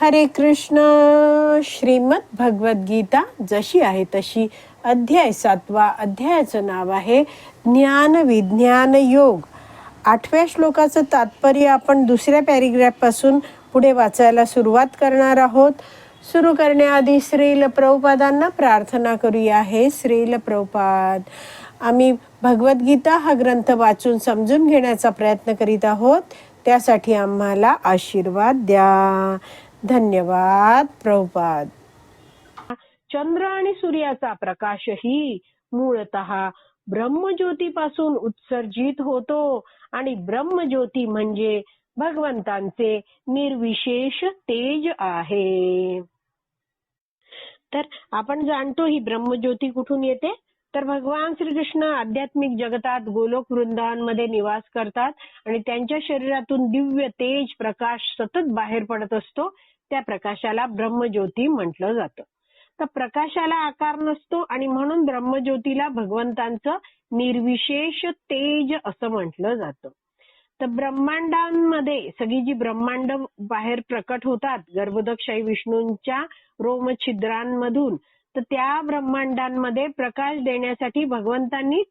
हरे कृष्ण. श्रीमद भगवद्गीता जशी आहे तशी अध्याय सातवा अध्यायाचं नाव आहे ज्ञान विज्ञान योग. आठव्या श्लोकाचं तात्पर्य आपण दुसऱ्या पॅरेग्राफपासून पुढे वाचायला सुरुवात करणार आहोत. सुरू करण्याआधी श्रील प्रभुपादांना प्रार्थना करूया. हे श्रील प्रभुपाद आम्ही भगवद्गीता हा ग्रंथ वाचून समजून घेण्याचा प्रयत्न करीत आहोत. त्यासाठी आम्हाला आशीर्वाद द्या. धन्यवाद प्रभुपाद. चंद्र आणि सूर्याचा प्रकाशही मूळतः ब्रह्मज्योतीपासून उत्सर्जित होतो आणि ब्रह्मज्योती म्हणजे भगवंतांचे निर्विशेष तेज आहे. तर आपण जाणतो ही ब्रह्मज्योती कुठून येते? तर भगवान श्रीकृष्ण आध्यात्मिक जगतात गोलोक वृंदावनमध्ये निवास करतात आणि त्यांच्या शरीरातून दिव्य तेज प्रकाश सतत बाहेर पडत असतो. त्या प्रकाशाला ब्रह्मज्योती म्हटलं जातं. तर प्रकाशाला आकार नसतो आणि म्हणून ब्रह्मज्योतीला भगवंतांचं निर्विशेष तेज असं म्हटलं जातं. तर ब्रह्मांडांमध्ये सगळी जी ब्रह्मांड बाहेर प्रकट होतात गर्भोदकशाही विष्णूंच्या रोमछिद्रांमधून तर त्या ब्रह्मांडांमध्ये प्रकाश देण्यासाठी भगवंतांनी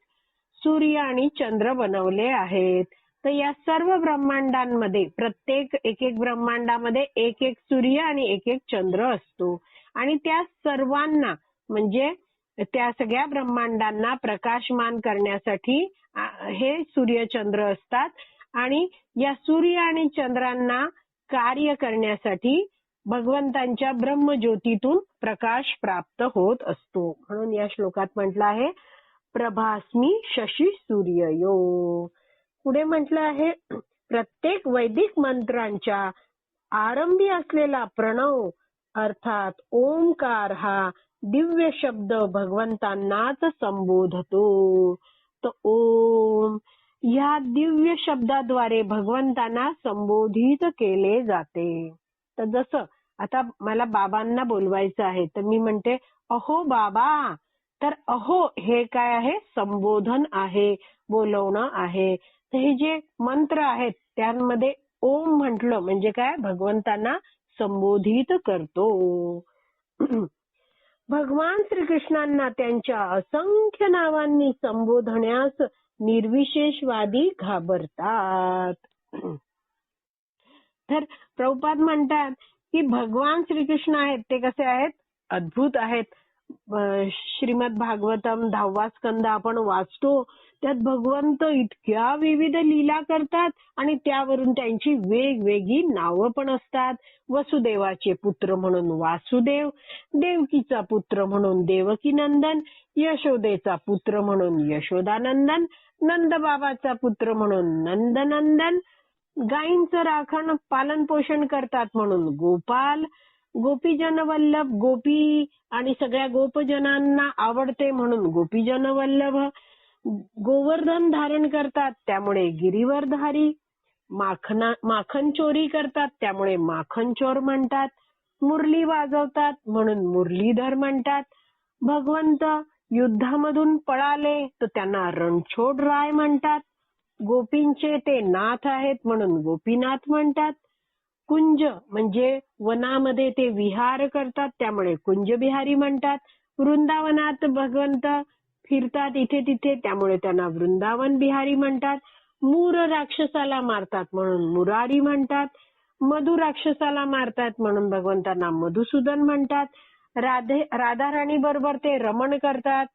सूर्य आणि चंद्र बनवले आहेत. तर या सर्व ब्रह्मांडांमध्ये प्रत्येक एक एक ब्रह्मांडामध्ये एक एक सूर्य आणि एक एक चंद्र असतो. आणि त्या सर्वांना म्हणजे त्या सगळ्या ब्रह्मांडांना प्रकाशमान करण्यासाठी हे सूर्य चंद्र असतात. आणि या सूर्य आणि चंद्रांना कार्य करण्यासाठी भगवंतांच्या ब्रह्मज्योतीतून प्रकाश प्राप्त होत असतो. म्हणून या श्लोकात म्हटलं आहे प्रभास्मी शशी सूर्ययो. पुढे म्हटलं आहे प्रत्येक वैदिक मंत्रांच्या आरंभी असलेला प्रणव अर्थात ओंकार हा दिव्य शब्द भगवंतांनाच संबोधतो. तर ओम या दिव्य शब्दाद्वारे भगवंतांना संबोधित केले जाते. तर जसं आता मला बाबांना बोलवायचं आहे तर मी म्हणते अहो बाबा तर अहो हे काय आहे? संबोधन आहे बोलवणं आहे. तर हे जे मंत्र आहेत त्यांमध्ये ओम म्हटलं म्हणजे काय? भगवंतांना संबोधित करतो. भगवान श्रीकृष्णांना त्यांच्या असंख्य नावांनी संबोधण्यास निर्विशेषवादी घाबरतात. तर प्रभुपाद म्हणतात की भगवान श्रीकृष्ण आहेत ते कसे आहेत? अद्भुत आहेत. श्रीमद भागवतम दहावा स्कंद आपण वाचतो. त्यात भगवंत इतक्या विविध लीला करतात आणि त्यावरून त्यांची वेगवेगळी नावं पण असतात. वसुदेवाचे पुत्र म्हणून वासुदेव देवकीचा पुत्र म्हणून देवकी नंदन यशोदेचा पुत्र म्हणून यशोदानंदन नंदबाबाचा पुत्र म्हणून नंदनंदन गायींचं राखण पालन पोषण करतात म्हणून. गोपाल गोपीजन वल्लभ गोपी आणि सगळ्या गोपजनांना आवडते म्हणून गोपीजन वल्लभ गोवर्धन धारण करतात त्यामुळे गिरीवरधारी. माखना माखन चोरी करतात त्यामुळे माखन चोर म्हणतात. मुरली वाजवतात म्हणून मुरलीधर म्हणतात. भगवंत युद्धामधून पळाले तर त्यांना रणछोड राय म्हणतात. गोपींचे ते नाथ आहेत म्हणून गोपीनाथ म्हणतात. कुंज म्हणजे वनामध्ये ते विहार करतात त्यामुळे कुंज बिहारी म्हणतात. वृंदावनात भगवंत फिरतात इथे तिथे त्यामुळे त्यांना वृंदावन बिहारी म्हणतात. मूर राक्षसाला मारतात म्हणून मुरारी म्हणतात. मधु राक्षसाला मारतात म्हणून भगवंतांना मधुसूदन म्हणतात. राधे राधा राणी बरोबर ते रमण करतात.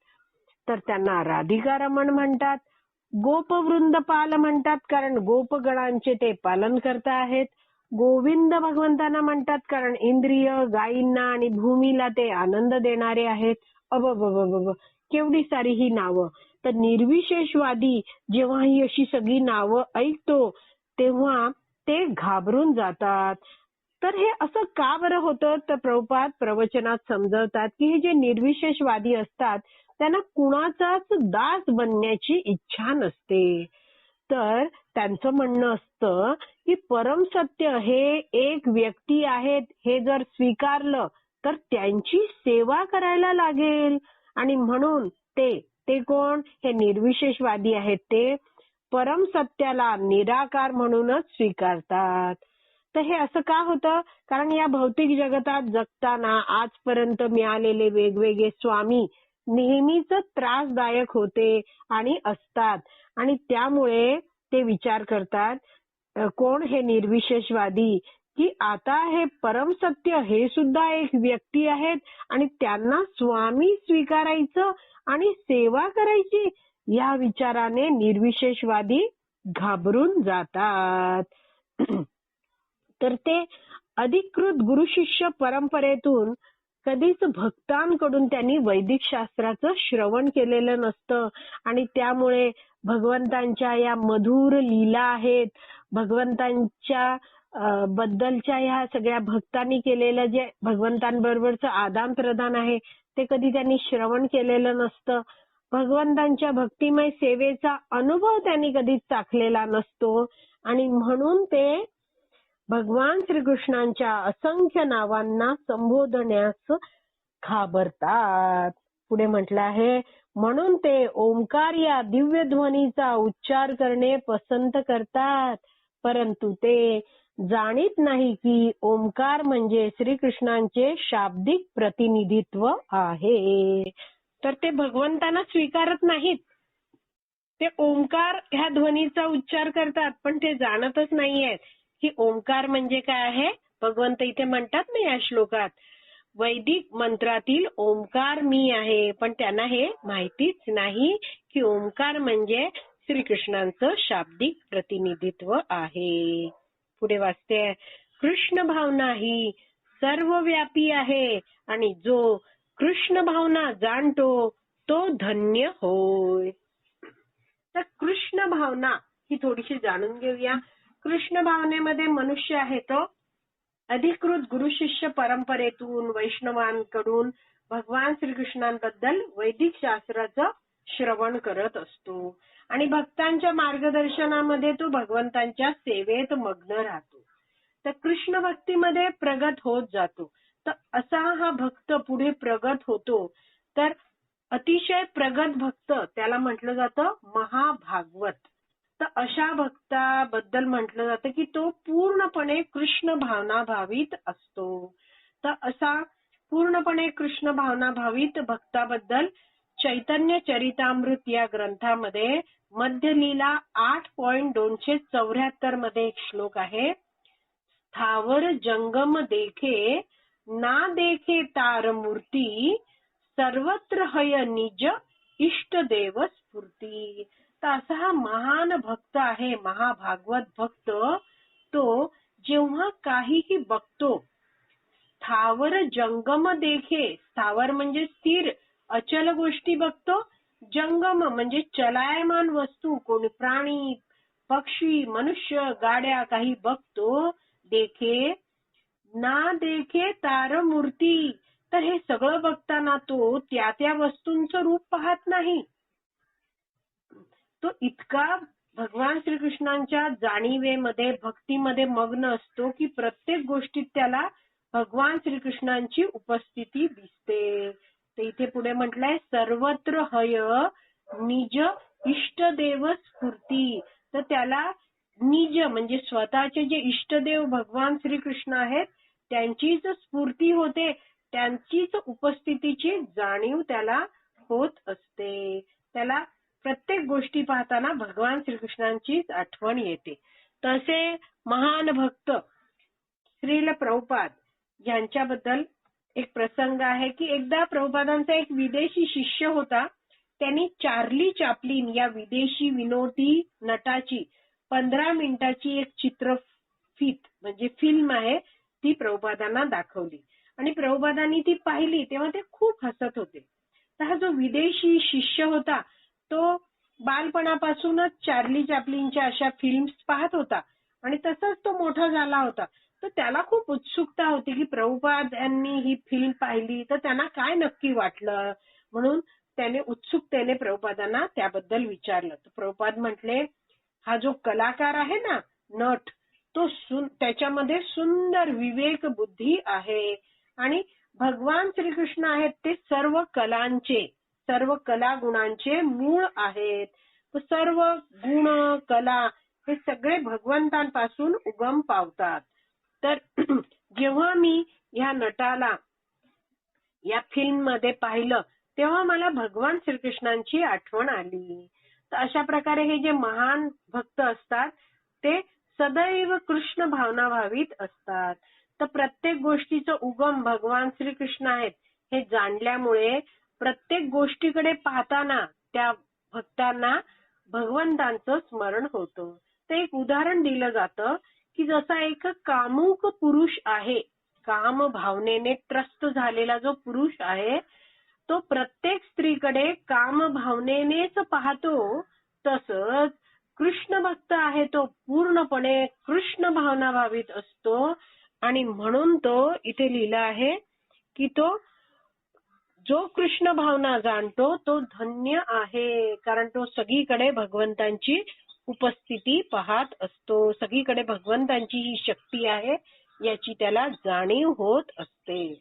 तर त्यांना राधिका रमण म्हणतात. गोपवृंदपाल म्हणतात कारण गोपगणांचे ते पालन करता आहेत. गोविंद भगवंतांना म्हणतात कारण इंद्रिय गायींना आणि भूमीला ते आनंद देणारे आहेत. अब केवढी सारी ही नावं. तर निर्विशेषवादी जेव्हा ही अशी सगळी नावं ऐकतो तेव्हा ते घाबरून जातात. तर हे असं का बरं होतं? तर प्रभुपाद प्रवचनात समजवतात की हे जे निर्विशेषवादी असतात त्यांना कुणाचाच दास बनण्याची इच्छा नसते. तर त्यांचं म्हणणं असतं की परम सत्य हे एक व्यक्ती आहेत हे जर स्वीकारलं तर त्यांची सेवा करायला लागेल. आणि म्हणून ते ते कोण? हे निर्विशेषवादी आहेत ते. परम सत्याला निराकार म्हणूनच स्वीकारतात. तर हे असं का होतं? कारण या भौतिक जगतात जगताना आजपर्यंत मिळालेले वेगवेगळे स्वामी नेहमीच त्रासदायक होते आणि असतात. आणि त्यामुळे ते विचार करतात कोण हे निर्विशेषवादी? की आता हे परमसत्य हे सुद्धा एक व्यक्ती आहेत आणि त्यांना स्वामी स्वीकारायचं आणि सेवा करायची या विचाराने निर्विशेषवादी घाबरून जातात. तर ते अधिकृत गुरु शिष्य परंपरेतून कधीच भक्तांकडून त्यांनी वैदिक शास्त्राचं श्रवण केलेलं नसतं. आणि त्यामुळे भगवंतांच्या या मधुर लीला आहेत. भगवंतांच्या बद्दलच्या ह्या सगळ्या भक्तांनी केलेलं जे भगवंतांबरोबरचं आदान प्रदान आहे ते कधी त्यांनी श्रवण केलेलं नसतं. भगवंतांच्या भक्तिमय सेवेचा अनुभव त्यांनी कधीच चाखलेला नसतो. आणि म्हणून ते भगवान श्रीकृष्णांच्या असंख्य नावांना संबोधण्यास घाबरतात. पुढे म्हटलं आहे म्हणून ते ओंकार या दिव्य ध्वनीचा उच्चार करणे पसंत करतात. परंतु ते जाणीत नाही की ओंकार म्हणजे श्रीकृष्णांचे शाब्दिक प्रतिनिधित्व आहे. तर ते भगवंतांना स्वीकारत नाहीत. ते ओंकार ह्या ध्वनीचा उच्चार करतात पण ते जाणतच नाहीयेत. की ओंकार म्हणजे काय आहे? भगवंत इथे म्हणतात ना या श्लोकात वैदिक मंत्रातील ओंकार मी आहे. पण त्यांना हे माहितीच नाही की ओंकार म्हणजे श्रीकृष्णांचं शाब्दिक प्रतिनिधित्व आहे. पुढे वाचते कृष्ण भावना ही सर्वव्यापी आहे आणि जो कृष्ण भावना जाणतो तो धन्य होय. तर कृष्ण भावना ही थोडीशी जाणून घेऊया. कृष्ण भावनेमध्ये मनुष्य आहे तो. अधिकृत गुरु शिष्य परंपरेतून वैष्णवांकडून भगवान श्रीकृष्णांबद्दल वैदिक शास्त्राचं श्रवण करत असतो. आणि भक्तांच्या मार्गदर्शनामध्ये तो भगवंतांच्या सेवेत मग्न राहतो. तर कृष्ण भक्तीमध्ये प्रगत होत जातो. तर असा हा भक्त पुढे प्रगत होतो. तर अतिशय प्रगत भक्त त्याला म्हटलं जातं महाभागवत. तर अशा भक्ताबद्दल म्हटलं जातं की तो पूर्णपणे कृष्ण भावना भावित असतो. तर असा पूर्णपणे कृष्ण भावना भावित भक्ताबद्दल चैतन्य चरितामृत या ग्रंथामध्ये मध्यलीला आठ पॉइंट दोनशे चौऱ्याहत्तरमध्ये एक श्लोक आहे. स्थावर जंगम देखे ना देखे तार मूर्ती सर्वत्र हय निज इष्ट देव स्फूर्ती. तर असा हा महान भक्त आहे महाभागवत भक्त तो जेव्हा काहीही बघतो स्थावर जंगम देखे स्थावर म्हणजे स्थिर अचल गोष्टी बघतो जंगम म्हणजे चलायमान वस्तू कोणी प्राणी पक्षी मनुष्य गाड्या काही बघतो देखे ना देखे तार मूर्ती तर हे सगळं बघताना तो त्या त्या वस्तूंचं रूप पाहत नाही. तो इतका भगवान श्रीकृष्णांच्या जाणीवेमध्ये भक्तीमध्ये मग्न असतो की प्रत्येक गोष्टीत त्याला भगवान श्रीकृष्णांची उपस्थिती दिसते. तर इथे पुढे म्हटलंय सर्वत्र हय निज इष्टदेव स्फूर्ती. तर त्याला निज म्हणजे स्वतःचे जे इष्टदेव भगवान श्रीकृष्ण आहेत त्यांचीच स्फूर्ती होते त्यांचीच उपस्थितीची जाणीव त्याला होत असते. त्याला प्रत्येक गोष्टी पाहताना भगवान श्रीकृष्णांचीच आठवण येते. तसे महान भक्त श्रील प्रभुपाद यांच्याबद्दल एक प्रसंग आहे की एकदा प्रभुपादांचा एक विदेशी शिष्य होता. त्यांनी चार्ली चापलीन या विदेशी विनोदी नटाची पंधरा मिनिटाची एक चित्रफित म्हणजे फिल्म आहे ती प्रभुपादांना दाखवली. आणि प्रभुपादांनी ती पाहिली तेव्हा ते खूप हसत होते. तर हा जो विदेशी शिष्य होता तो बालपणापासूनच चार्ली चॅपलिनच्या अशा फिल्म्स पाहत होता. आणि तसाच तो मोठा झाला होता. तर त्याला खूप उत्सुकता होती की प्रभुपाद यांनी ही फिल्म पाहिली तर त्यांना काय नक्की वाटलं? म्हणून त्याने उत्सुकतेने प्रभुपादांना त्याबद्दल विचारलं. तर प्रभुपाद म्हटले हा जो कलाकार आहे ना नट तो सुन त्याच्यामध्ये सुंदर विवेक बुद्धी आहे आणि भगवान श्रीकृष्ण आहेत ते सर्व कलांचे. सर्व कला गुणांचे मूळ आहेत. सर्व गुण कला हे सगळे भगवंतांपासून उगम पावतात. तर जेव्हा मी ह्या नटाला या फिल्ममध्ये पाहिलं तेव्हा मला भगवान श्रीकृष्णांची आठवण आली. तर अशा प्रकारे हे जे महान भक्त असतात ते सदैव कृष्ण भावना भावित असतात. तर प्रत्येक गोष्टीचं उगम भगवान श्रीकृष्ण आहेत हे जाणल्यामुळे प्रत्येक गोष्टीकडे पाहताना त्या भक्तांना भगवंतांचं स्मरण होतं. ते एक उदाहरण दिलं जातं की जसा एक कामुक पुरुष आहे काम भावनेने त्रस्त झालेला जो पुरुष आहे तो प्रत्येक स्त्रीकडे काम भावनेनेच पाहतो. तसंच कृष्ण भक्त आहे तो पूर्णपणे कृष्ण भावना भावित असतो. आणि म्हणून तो इथे लिहिला आहे की तो जो कृष्ण भावना जाणतो तो धन्य आहे. कारण तो सगळीकडे भगवंतांची उपस्थिती पाहत असतो. सगळीकडे भगवंतांची ही शक्ती आहे याची त्याला जाणीव होत असते.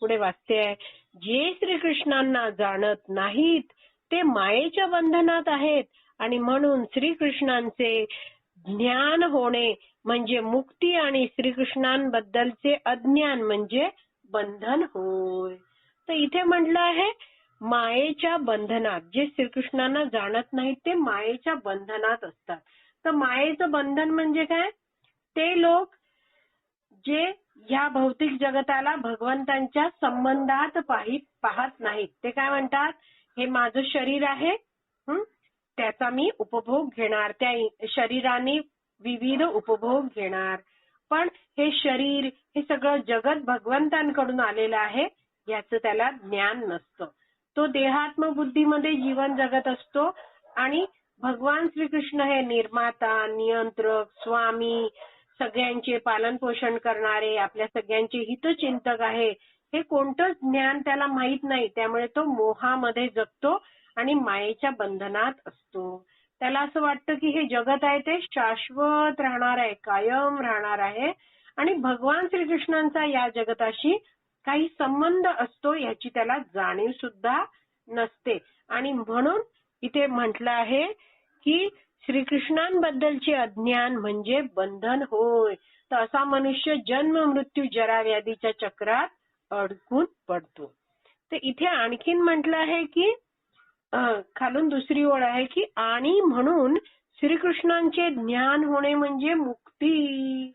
पुढे वाचते जे श्रीकृष्णांना जाणत नाहीत ते मायेच्या बंधनात आहेत. आणि म्हणून श्रीकृष्णांचे ज्ञान होणे म्हणजे मुक्ती आणि श्रीकृष्णांबद्दलचे अज्ञान म्हणजे बंधन होय. तर इथे म्हटलं आहे मायेच्या बंधनात जे श्रीकृष्णांना जाणत नाहीत ते मायेच्या बंधनात असतात. तर मायेचं बंधन म्हणजे काय? ते लोक जे ह्या भौतिक जगताला भगवंतांच्या संबंधात पाहित पाहत नाहीत. ते काय म्हणतात? हे माझं शरीर आहे त्याचा मी उपभोग घेणार त्या शरीराने विविध उपभोग घेणार. पण हे शरीर हे सगळं जगत भगवंतांकडून आलेलं आहे याचं त्याला ज्ञान नसतं. तो देहात्म बुद्धीमध्ये जीवन जगत असतो आणि भगवान श्रीकृष्ण हे निर्माता नियंत्रक स्वामी सगळ्यांचे पालन पोषण करणारे आपल्या सगळ्यांचे हितचिंतक आहे हे कोणतंच ज्ञान त्याला माहीत नाही. त्यामुळे तो मोहामध्ये जगतो आणि मायेच्या बंधनात असतो. त्याला असं वाटतं की हे जगत आहे ते शाश्वत राहणार आहे कायम राहणार आहे. आणि भगवान श्रीकृष्णांचा या जगताशी काही संबंध असतो याची त्याला जाणीव सुद्धा नसते. आणि म्हणून इथे म्हटलं आहे की श्रीकृष्णांबद्दलचे अज्ञान म्हणजे बंधन होय. तर असा मनुष्य जन्म मृत्यू जरा व्याधीच्या चक्रात अडकून पडतो. तर इथे आणखीन म्हटलं आहे की खालून दुसरी ओळ आहे की आणि म्हणून श्रीकृष्णांचे ज्ञान होणे म्हणजे मुक्ती.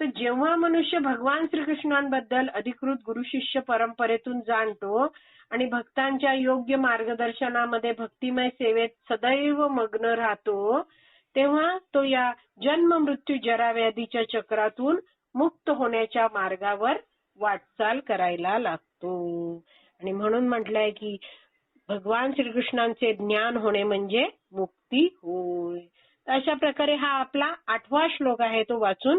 तर जेव्हा मनुष्य भगवान श्रीकृष्णांबद्दल अधिकृत गुरु शिष्य परंपरेतून जाणतो आणि भक्तांच्या योग्य मार्गदर्शनामध्ये भक्तिमय सेवेत सदैव मग्न राहतो तेव्हा तो या जन्म मृत्यू जरा व्याधीच्या चक्रातून मुक्त होण्याच्या मार्गावर वाटचाल करायला लागतो. आणि म्हणून म्हटलंय की भगवान श्रीकृष्णांचे ज्ञान होणे म्हणजे मुक्ती होय. अशा प्रकारे हा आपला आठवा श्लोक आहे तो वाचून